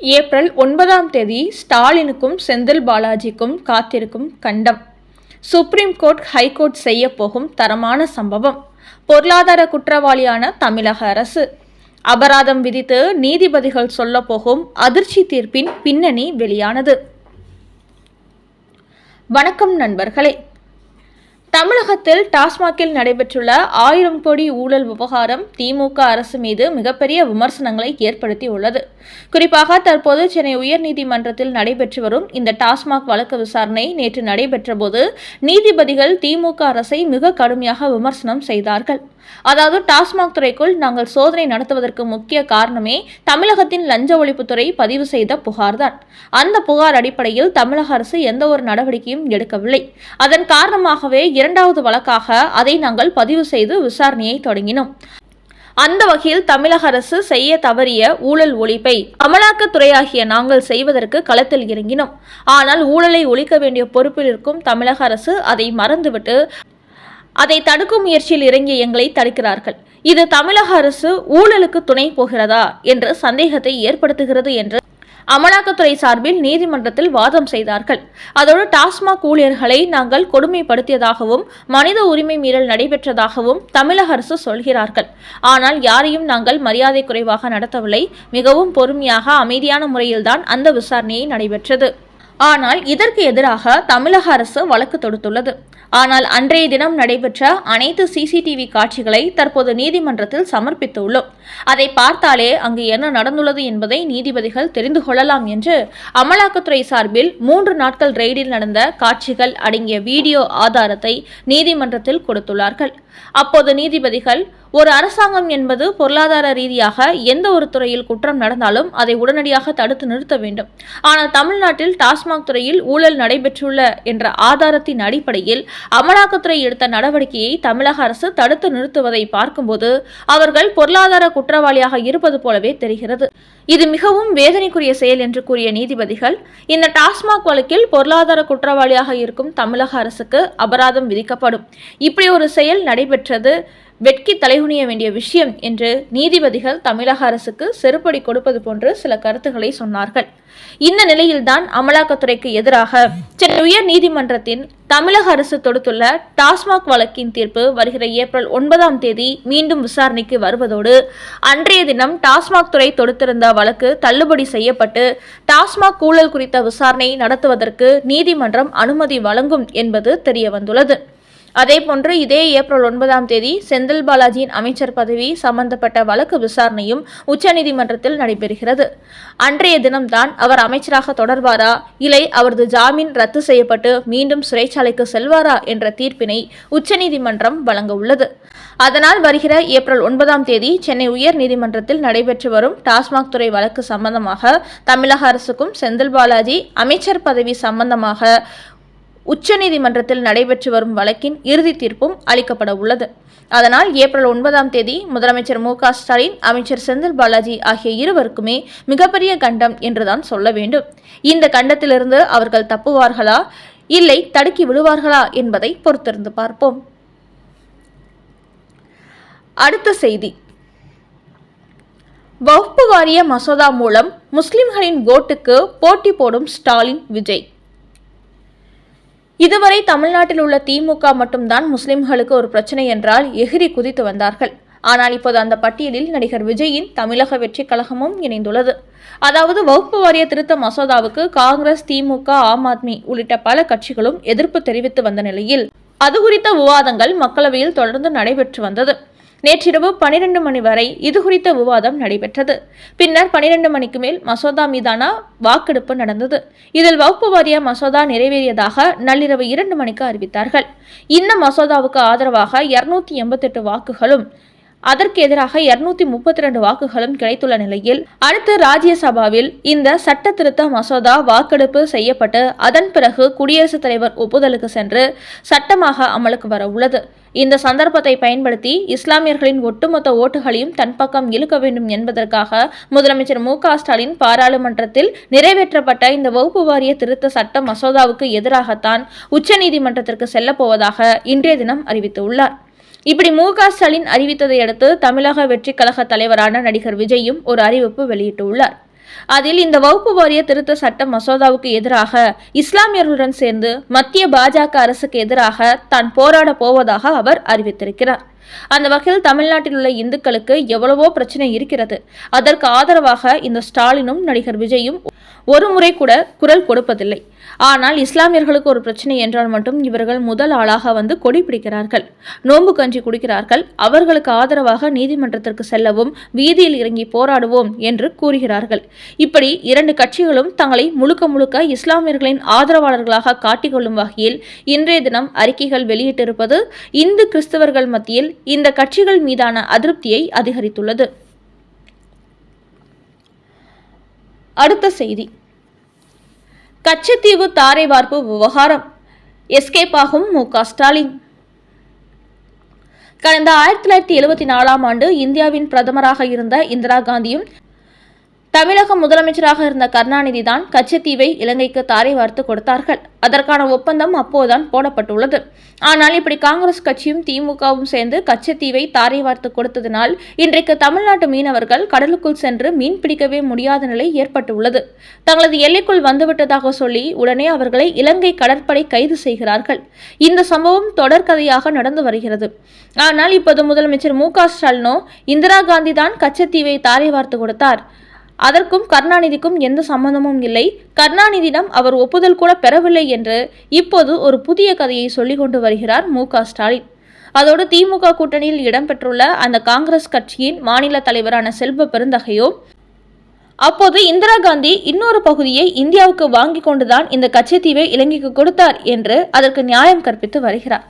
April ஒன்பதாம் தேதி ஸ்டாலினுக்கும் செந்தில் பாலாஜிக்கும் காத்திருக்கும் கண்டம். சுப்ரீம் கோர்ட் ஹைகோர்ட் செய்ய போகும் தரமான சம்பவம். பொருளாதார குற்றவாளியான தமிழக அரசு. அபராதம் விதித்து நீதிபதிகள் சொல்லப் போகும் அதிர்ச்சி தீர்ப்பின் பின்னணி வெளியானது. வணக்கம் நண்பர்களே. தமிழகத்தில் டாஸ்மாகில் நடைபெற்றுள்ள ஆயிரம் கோடி ஊழல் விவகாரம் திமுக அரசு மீது மிகப்பெரிய விமர்சனங்களை ஏற்படுத்தி உள்ளது குறிப்பாக தற்போது சென்னை உயர்நீதிமன்றத்தில் நடைபெற்று வரும் இந்த டாஸ்மாக் வழக்கு விசாரணை நேற்று நடைபெற்றபோது நீதிபதிகள் திமுக அரசை மிக கடுமையாக விமர்சனம் செய்தார்கள். அதாவது டாஸ்மாக் துறைக்குள் நாங்கள் சோதனை நடத்துவதற்கு முக்கிய காரணமே தமிழகத்தின் லஞ்ச ஒழிப்புத்துறை பதிவு செய்த புகார்தான். அந்த புகார் அடிப்படையில் தமிழக அரசு எந்த ஒரு நடவடிக்கையும் எடுக்கவில்லை. அதன் காரணமாகவே இரண்டாவது வழக்காக அதை நாங்கள் பதிவு செய்து விசாரணையை தொடங்கினோம். அந்த வகையில் தமிழக அரசு செய்ய தவறிய ஊழல் ஒழிப்பை அமலாக்கத்துறையாகிய நாங்கள் செய்வதற்கு களத்தில் இறங்கினோம். ஆனால் ஊழலை ஒழிக்க வேண்டிய பொறுப்பில் இருக்கும் தமிழக அரசு அதை மறந்துவிட்டு அதை தடுக்கும் முயற்சியில் இறங்கிய எங்களை தடுக்கிறார்கள். இது தமிழக அரசு ஊழலுக்கு துணை போகிறதா என்ற சந்தேகத்தை ஏற்படுத்துகிறது என்று அமலாக்கத்துறை சார்பில் நீதிமன்றத்தில் வாதம் செய்தார்கள். அதோடு டாஸ்மாக் ஊழியர்களை நாங்கள் கொடுமைப்படுத்தியதாகவும் மனித உரிமை மீறல் நடைபெற்றதாகவும் தமிழக அரசு சொல்கிறார்கள். ஆனால் யாரையும் நாங்கள் மரியாதை குறைவாக நடத்தவில்லை. மிகவும் பொறுமையாக அமைதியான முறையில்தான் அந்த விசாரணையை நடைபெற்றது. ஆனால் இதற்கு எதிராக தமிழக அரசு வழக்கு தொடுத்துள்ளது. ஆனால் அன்றைய தினம் நடைபெற்ற அனைத்து சிசிடிவி காட்சிகளை தற்போது நீதிமன்றத்தில் சமர்ப்பித்துள்ளோம். அதை பார்த்தாலே அங்கு என்ன நடந்துள்ளது என்பதை நீதிபதிகள் தெரிந்து கொள்ளலாம் என்று அமலாக்கத்துறை சார்பில் மூன்று நாட்கள் ரெய்டில் நடந்த காட்சிகள் அடங்கிய வீடியோ ஆதாரத்தை நீதிமன்றத்தில் கொடுத்துள்ளார்கள். அப்போது நீதிபதிகள் ஒரு அரசாங்கம் என்பது பொருளாதார ரீதியாக எந்த ஒரு துறையில் குற்றம் நடந்தாலும் அதை உடனடியாக தடுத்து நிறுத்த வேண்டும். ஆனால் தமிழ்நாட்டில் டாஸ்மாக் துறையில் ஊழல் நடைபெற்றுள்ள என்ற ஆதாரத்தின் அடிப்படையில் அமலாக்கத்துறை எடுத்த நடவடிக்கையை தமிழக அரசு தடுத்து நிறுத்துவதை பார்க்கும்போது அவர்கள் பொருளாதார குற்றவாளியாக இருப்பது போலவே தெரிகிறது. இது மிகவும் வேதனைக்குரிய செயல் என்று கூறிய நீதிபதிகள் இந்த டாஸ்மாக் வழக்கில் பொருளாதார குற்றவாளியாக இருக்கும் தமிழக அரசுக்கு அபராதம் விதிக்கப்படும். இப்படி ஒரு செயல் நடைபெற்றது வெட்கி தலைகுனிய வேண்டிய விஷயம் என்று நீதிபதிகள் தமிழக அரசுக்கு செருப்படி கொடுப்பது போன்று சில கருத்துக்களை சொன்னார்கள். இந்த நிலையில்தான் அமலாக்கத்துறைக்கு எதிராக சென்னை உயர் நீதிமன்றத்தின் தமிழக அரசு தொடுத்துள்ள டாஸ்மாக் வழக்கின் தீர்ப்பு வருகிற ஏப்ரல் ஒன்பதாம் தேதி மீண்டும் விசாரணைக்கு வருவதோடு அன்றைய தினம் டாஸ்மாக் துறை தொடுத்திருந்த வழக்கு தள்ளுபடி செய்யப்பட்டு டாஸ்மாக் ஊழல் குறித்த விசாரணை நடத்துவதற்கு நீதிமன்றம் அனுமதி வழங்கும் என்பது தெரியவந்துள்ளது. அதேபோன்று இதே ஏப்ரல் ஒன்பதாம் தேதி செந்தில் பாலாஜியின் அமைச்சர் பதவி சம்பந்தப்பட்ட வழக்கு விசாரணையும் உச்சநீதிமன்றத்தில் நடைபெறுகிறது. அன்றைய தினம்தான் அவர் அமைச்சராக தொடர்வாரா? இல்லை அவரது ஜாமீன் ரத்து செய்யப்பட்டு மீண்டும் சிறைச்சாலைக்கு செல்வாரா என்ற தீர்ப்பினை உச்சநீதிமன்றம் வழங்க உள்ளது. அதனால் வருகிற ஏப்ரல் ஒன்பதாம் தேதி சென்னை உயர் நீதிமன்றத்தில் நடைபெற்று வரும் டாஸ்மாக் துறை வழக்கு சம்பந்தமாக தமிழக அரசுக்கும் செந்தில் பாலாஜி அமைச்சர் பதவி சம்பந்தமாக உச்சநீதிமன்றத்தில் நடைபெற்று வரும் வழக்கின் இறுதி தீர்ப்பும் அளிக்கப்பட உள்ளது. அதனால் ஏப்ரல் ஒன்பதாம் தேதி முதலமைச்சர் மு ஸ்டாலின் அமைச்சர் செந்தில் பாலாஜி ஆகிய இருவருக்குமே மிகப்பெரிய கண்டம் என்றுதான் சொல்ல வேண்டும். இந்த கண்டத்திலிருந்து அவர்கள் தப்புவார்களா? இல்லை தடுக்கி விடுவார்களா என்பதை பொறுத்திருந்து பார்ப்போம். அடுத்த செய்தி. வகுப்பு வாரிய மசோதா மூலம் முஸ்லிம்களின் ஓட்டுக்கு போட்டி போடும் ஸ்டாலின் விஜய். இதுவரை தமிழ்நாட்டில் உள்ள திமுக மட்டும்தான் முஸ்லிம்களுக்கு ஒரு பிரச்சனை என்றால் எகிரி குதித்து வந்தார்கள். ஆனால் இப்போது அந்த பட்டியலில் நடிகர் விஜயின் தமிழக வெற்றி கழகமும் இணைந்துள்ளது. அதாவது வகுப்பு வாரிய திருத்த மசோதாவுக்கு காங்கிரஸ் திமுக ஆம் ஆத்மி உள்ளிட்ட பல கட்சிகளும் எதிர்ப்பு தெரிவித்து வந்த நிலையில் அது குறித்த விவாதங்கள் மக்களவையில் தொடர்ந்து நடைபெற்று வந்தது. நேற்றிரவு பனிரெண்டு மணி வரை இது குறித்த விவாதம் நடைபெற்றது. பின்னர் பனிரெண்டு மணிக்கு மேல் மசோதா மீதான வாக்கெடுப்பு நடந்தது. இதில் வகுப்பு வாரிய மசோதா நிறைவேறியதாக நள்ளிரவு இரண்டு மணிக்கு அறிவித்தார்கள். இந்த மசோதாவுக்கு ஆதரவாக இருநூத்தி எண்பத்தெட்டு வாக்குகளும் அதற்கு எதிராக இருநூத்தி முப்பத்தி ரெண்டு வாக்குகளும் கிடைத்துள்ள நிலையில் அடுத்து ராஜ்யசபாவில் இந்த சட்ட திருத்த மசோதா வாக்கெடுப்பு செய்யப்பட்டு அதன் பிறகு குடியரசுத் தலைவர் ஒப்புதலுக்கு சென்று சட்டமாக அமலுக்கு வர உள்ளது இந்த சந்தர்ப்பத்தை பயன்படுத்தி இஸ்லாமியர்களின் ஒட்டுமொத்த ஓட்டுகளையும் தன் பக்கம் இழுக்க வேண்டும் என்பதற்காக முதலமைச்சர் மு ஸ்டாலின் பாராளுமன்றத்தில் நிறைவேற்றப்பட்ட இந்த வகுப்பு வாரிய திருத்த சட்ட மசோதாவுக்கு எதிராகத்தான் உச்சநீதிமன்றத்திற்கு செல்லப்போவதாக இன்றைய தினம் அறிவித்துள்ளார். இப்படி மு க ஸ்டாலின் அறிவித்ததை அடுத்து தமிழக வெற்றி கழக தலைவரான நடிகர் விஜயும் ஒரு அறிவிப்பு வெளியிட்டுள்ளார். அதில் இந்த வகுப்பு வாரிய திருத்த சட்ட மசோதாவுக்கு எதிராக இஸ்லாமியர்களுடன் சேர்ந்து மத்திய பாஜக அரசுக்கு எதிராக தான் போராட போவதாக அவர் அறிவித்திருக்கிறார். அந்த வகையில் தமிழ்நாட்டில் உள்ள இந்துக்களுக்கு எவ்வளவோ பிரச்சனை இருக்கிறது. அதற்கு ஆதரவாக இந்த ஸ்டாலினும் நடிகர் விஜயும் ஒரு முறை கூட குரல் கொடுப்பதில்லை. ஆனால் இஸ்லாமியர்களுக்கு ஒரு பிரச்சனை என்றால் மட்டும் இவர்கள் முதல் ஆளாக வந்து கொடி பிடிக்கிறார்கள். நோன்பு கஞ்சி குடிக்கிறார்கள். அவர்களுக்கு ஆதரவாக நீதிமன்றத்திற்கு செல்லவும் வீதியில் இறங்கி போராடுவோம் என்று கூறுகிறார்கள். இப்படி இரண்டு கட்சிகளும் தங்களை முழுக்க முழுக்க இஸ்லாமியர்களின் ஆதரவாளர்களாக காட்டிக்கொள்ளும் வகையில் இன்றைய தினம் அறிக்கைகள் வெளியிட்டிருப்பது இந்து கிறிஸ்தவர்கள் மத்தியில் இந்த கட்சிகள் மீதான அதிருப்தியை அதிகரித்துள்ளது. அடுத்த செய்தி. கச்சத்தீவு தாரை வார்ப்பு விவகாரம். எஸ்கேப் ஆகும் மு க. ஸ்டாலின். கடந்த ஆயிரத்தி தொள்ளாயிரத்தி எழுபத்தி நாலாம் ஆண்டு இந்தியாவின் பிரதமராக இருந்த இந்திரா காந்தியும் தமிழக முதலமைச்சராக இருந்த கருணாநிதி தான் கச்சத்தீவை இலங்கைக்கு தாரை வார்த்து கொடுத்தார்கள். அதற்கான ஒப்பந்தம் அப்போதுதான் போடப்பட்டுள்ளது. ஆனால் இப்படி காங்கிரஸ் கட்சியும் திமுகவும் சேர்ந்து கச்சத்தீவை தாரை வார்த்து கொடுத்ததினால் இன்றைக்கு தமிழ்நாட்டு மீனவர்கள் கடலுக்குள் சென்று மீன் பிடிக்கவே முடியாத நிலை ஏற்பட்டுள்ளது. தங்களது எல்லைக்குள் வந்துவிட்டதாக சொல்லி உடனே அவர்களை இலங்கை கடற்படை கைது செய்கிறார்கள். இந்த சம்பவம் தொடர்கதையாக நடந்து வருகிறது. ஆனால் இப்போது முதலமைச்சர் மு க ஸ்டாலினோ இந்திரா காந்தி தான் கச்சத்தீவை தாரை வார்த்து கொடுத்தார். அதற்கும் கருணாநிதிக்கும் எந்த சம்பந்தமும் இல்லை. கருணாநிதியிடம் அவர் ஒப்புதல் கூட பெறவில்லை என்று இப்போது ஒரு புதிய கதையை சொல்லிக் கொண்டு வருகிறார் மு. ஸ்டாலின். அதோடு திமுக கூட்டணியில் இடம்பெற்றுள்ள அந்த காங்கிரஸ் கட்சியின் மாநில தலைவரான செல்வ பெருந்தகையோ அப்போது இந்திரா காந்தி இன்னொரு பகுதியை இந்தியாவுக்கு வாங்கி கொண்டுதான் இந்த கச்சத்தீவை இலங்கைக்கு கொடுத்தார் என்று அதற்கு நியாயம் கற்பித்து வருகிறார்.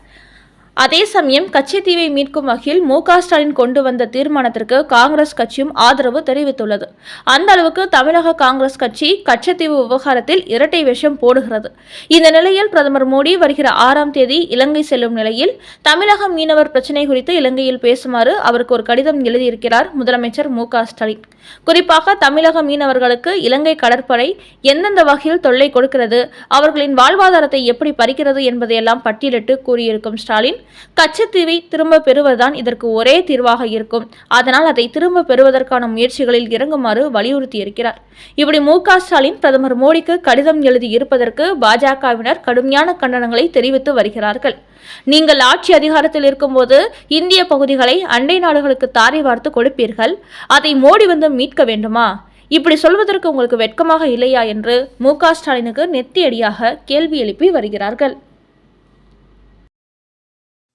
அதே சமயம் கச்சத்தீவை மீட்கும் வகையில் மு ஸ்டாலின் கொண்டு வந்த தீர்மானத்திற்கு காங்கிரஸ் கட்சியும் ஆதரவு தெரிவித்துள்ளது. அந்த அளவுக்கு தமிழக காங்கிரஸ் கட்சி கச்சத்தீவு விவகாரத்தில் இரட்டை விஷம் போடுகிறது. இந்த நிலையில் பிரதமர் மோடி வருகிற ஆறாம் தேதி இலங்கை செல்லும் நிலையில் தமிழக மீனவர் பிரச்சினை குறித்து இலங்கையில் பேசுமாறு அவருக்கு ஒரு கடிதம் எழுதியிருக்கிறார் முதலமைச்சர் மு ஸ்டாலின். குறிப்பாக தமிழக மீனவர்களுக்கு இலங்கை கடற்படை எந்தெந்த வகையில் தொல்லை கொடுக்கிறது அவர்களின் வாழ்வாதாரத்தை எப்படி பறிக்கிறது என்பதையெல்லாம் பட்டியலிட்டு கூறியிருக்கும் ஸ்டாலின் கச்சத்தீவை திரும்ப பெறுவதுதான் இதற்கு ஒரே தீர்வாக இருக்கும். அதனால் அதை திரும்ப பெறுவதற்கான முயற்சிகளில் இறங்குமாறு வலியுறுத்தியிருக்கிறார். இப்படி மு. ஸ்டாலின் பிரதமர் மோடிக்கு கடிதம் எழுதி இருப்பதற்கு பாஜகவினர் கடுமையான கண்டனங்களை தெரிவித்து வருகிறார்கள். நீங்கள் ஆட்சி அதிகாரத்தில் இருக்கும்போது இந்திய பகுதிகளை அண்டை நாடுகளுக்கு தாரை வார்த்து கொடுப்பீர்கள். அதை மோடி வந்து மீட்க வேண்டுமா? இப்படி சொல்வதற்கு உங்களுக்கு வெட்கமாக இல்லையா என்று மு. ஸ்டாலினுக்கு நெத்தியடியாக கேள்வி எழுப்பி வருகிறார்கள்.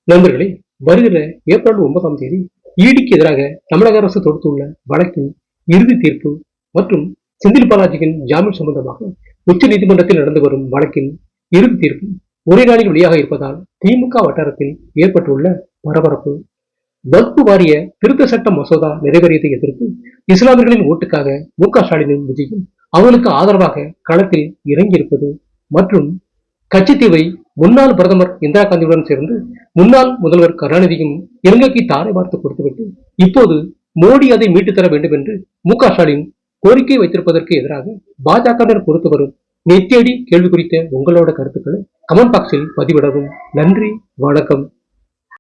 நண்பர்களே வருகிற ஏப்ரல் ஒன்பதாம் தேதி ஈடிக்கு எதிராக தமிழக அரசு தொடுத்துள்ள வழக்கின் இறுதி தீர்ப்பு மற்றும் செந்தில் பாலாஜியின் ஜாமீன் சம்பந்தமாக உச்ச நீதிமன்றத்தில் நடந்து வரும் வழக்கின் இறுதி தீர்ப்பு ஒரே நாளில் வெளியாக இருப்பதால் திமுக வட்டாரத்தில் ஏற்பட்டுள்ள பரபரப்பு. வகுப்பு வாரிய திருத்த சட்ட மசோதா நிறைவேறியதை எதிர்த்து இஸ்லாமியர்களின் ஓட்டுக்காக மு க ஸ்டாலினும் விஜயும் அவர்களுக்கு ஆதரவாக களத்தில் இறங்கியிருப்பது மற்றும் கட்சித்தீவை முன்னாள் பிரதமர் இந்திரா காந்தியுடன் சேர்ந்து முன்னாள் முதல்வர் கருணாநிதியும் இலங்கைக்கு தாரை பார்த்து கொடுத்துவிட்டு இப்போது மோடி அதை மீட்டு தர வேண்டும் என்று மு க ஸ்டாலின் கோரிக்கை வைத்திருப்பதற்கு எதிராக பாஜகவினர் பொறுத்து வரும். நெத்தியடி கேள்வி குறித்த உங்களோட கருத்துக்களை கமெண்ட் பாக்ஸில் பதிவிடவும். நன்றி வணக்கம்.